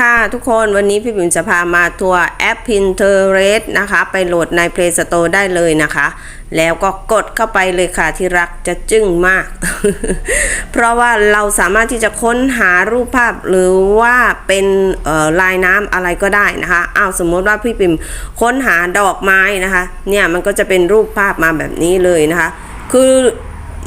ค่ะทุกคนวันนี้พี่ปิ่มจะพามาทัวร์แอป Pinterest นะคะ ไปโหลดใน Play Store ได้เลยนะคะ แล้วก็กดเข้าไปเลยค่ะที่รักจะจึ้งมาก เพราะว่าเราสามารถที่จะค้นหารูปภาพหรือว่าเป็นลายน้ำอะไรก็ได้นะคะอ้าวสมมติว่าพี่ปิ่มค้นหาดอกไม้นะคะ เนี่ยมันก็จะเป็นรูปภาพมาแบบนี้เลยนะคะ คือ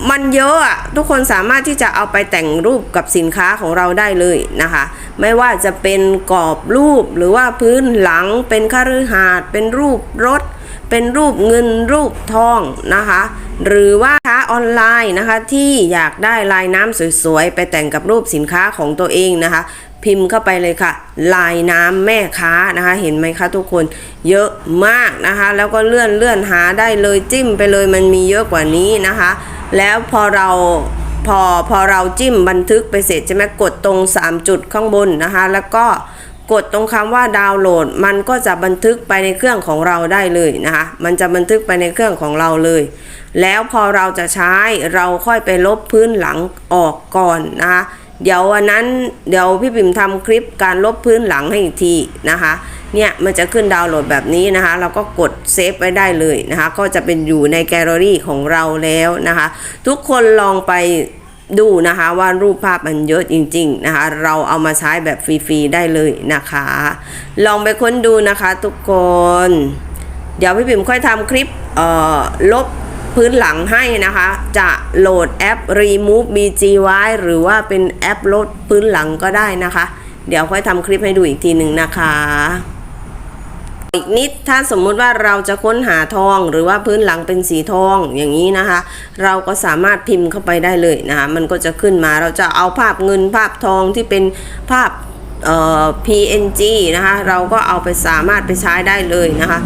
มันเยอะอะทุกคนสามารถที่จะเอาไปแต่งรูปกับสินค้าของเราได้เลยนะคะ ไม่ว่าจะเป็นกรอบรูปหรือว่าพื้นหลังเป็นคฤหาสน์เป็นรูปรถ เป็นรูปเงินรูปทองนะคะ หรือว่าค้าออนไลน์นะคะที่อยากได้ลายน้ำสวยๆ ไปแต่งกับรูปสินค้าของตัวเองนะคะ พิมพ์เข้าไปเลยค่ะ ลายน้ำแม่ค้านะคะ เห็นไหมคะทุกคนเยอะมากนะคะ แล้วก็เลื่อนเลื่อนหาได้เลยจิ้มไปเลยมันมีเยอะกว่านี้นะคะ แล้วพอเราพอพอเราจิ้มบันทึกไปเสร็จใช่ไหมกดตรง 3 จุดข้างบนนะคะ แล้วก็กดตรงคำว่าดาวน์โหลด มันก็จะบันทึกไปในเครื่องของเราได้เลยนะคะ มันจะบันทึกไปในเครื่องของเราเลย แล้วพอเราจะใช้เราค่อยไปลบพื้นหลังออกก่อนนะคะ เดี๋ยววันนั้นเดี๋ยวพี่ปิ่มทำคลิปการลบพื้นหลังให้อีกทีนะคะเนี่ยมันจะขึ้นดาวน์โหลดแบบนี้นะคะ เราก็กดเซฟไว้ได้เลยนะคะ ก็จะเป็นอยู่ในแกลเลอรี่ของเราแล้วนะคะ ทุกคนลองไปดูนะคะว่ารูปภาพมันเยอะจริง ๆนะคะ เราเอามาใช้แบบฟรีๆได้เลยนะคะ ลองไปค้นดูนะคะทุกคน เดี๋ยวพี่ปิ่มค่อยทำคลิปเอ่อลบ พื้นหลังให้นะคะ จะโหลดแอป remove bg ไว้หรือว่าเป็นแอปลดพื้นหลังก็ได้นะคะ เดี๋ยวค่อยทำคลิปให้ดูอีกทีหนึ่งนะคะ อีกนิดถ้าสมมุติว่าเราจะค้นหาทองหรือว่าพื้นหลังเป็นสีทองอย่างนี้นะคะ เราก็สามารถพิมพ์เข้าไปได้เลยนะคะมันก็จะขึ้นมาเราจะเอาภาพเงินภาพทองที่เป็นภาพเอ่อ PNG นะคะ เราก็เอาไปสามารถไปใช้ได้เลยนะคะ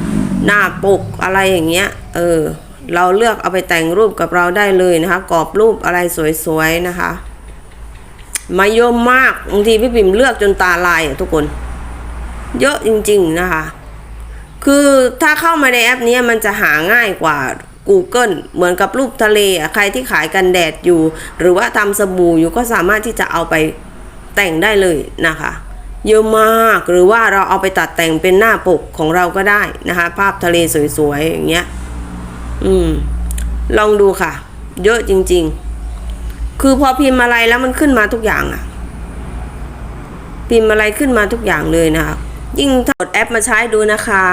หน้าปกอะไรอย่างเงี้ย เออ เราเลือกเอาไปแต่งรูปกับเราได้เลยนะคะ กรอบรูปอะไรสวยๆนะคะ มาเยอะมากบางทีพี่ปิ่มเลือกจนตาลายอะทุกคน เยอะจริงๆนะคะ คือถ้าเข้ามาในแอปนี้มันจะหาง่ายกว่า Google เหมือนกับรูปทะเลใครที่ขายกันแดดอยู่ หรือว่าทำสบู่อยู่ก็สามารถที่จะเอาไปแต่งได้เลยนะคะเยอะมากหรือว่าเราเอาไปตัดแต่งเป็นหน้าปกของเราก็ได้นะคะ ภาพทะเลสวยๆอย่างเงี้ย อืม ลองดูค่ะ เยอะจริง ๆ คือพอพิมพ์อะไรแล้วมันขึ้นมาทุกอย่างอะพิมพ์อะไรขึ้นมาทุกอย่างเลยนะคะยิ่งถ้าโหลดแอปมาใช้ดูนะคะ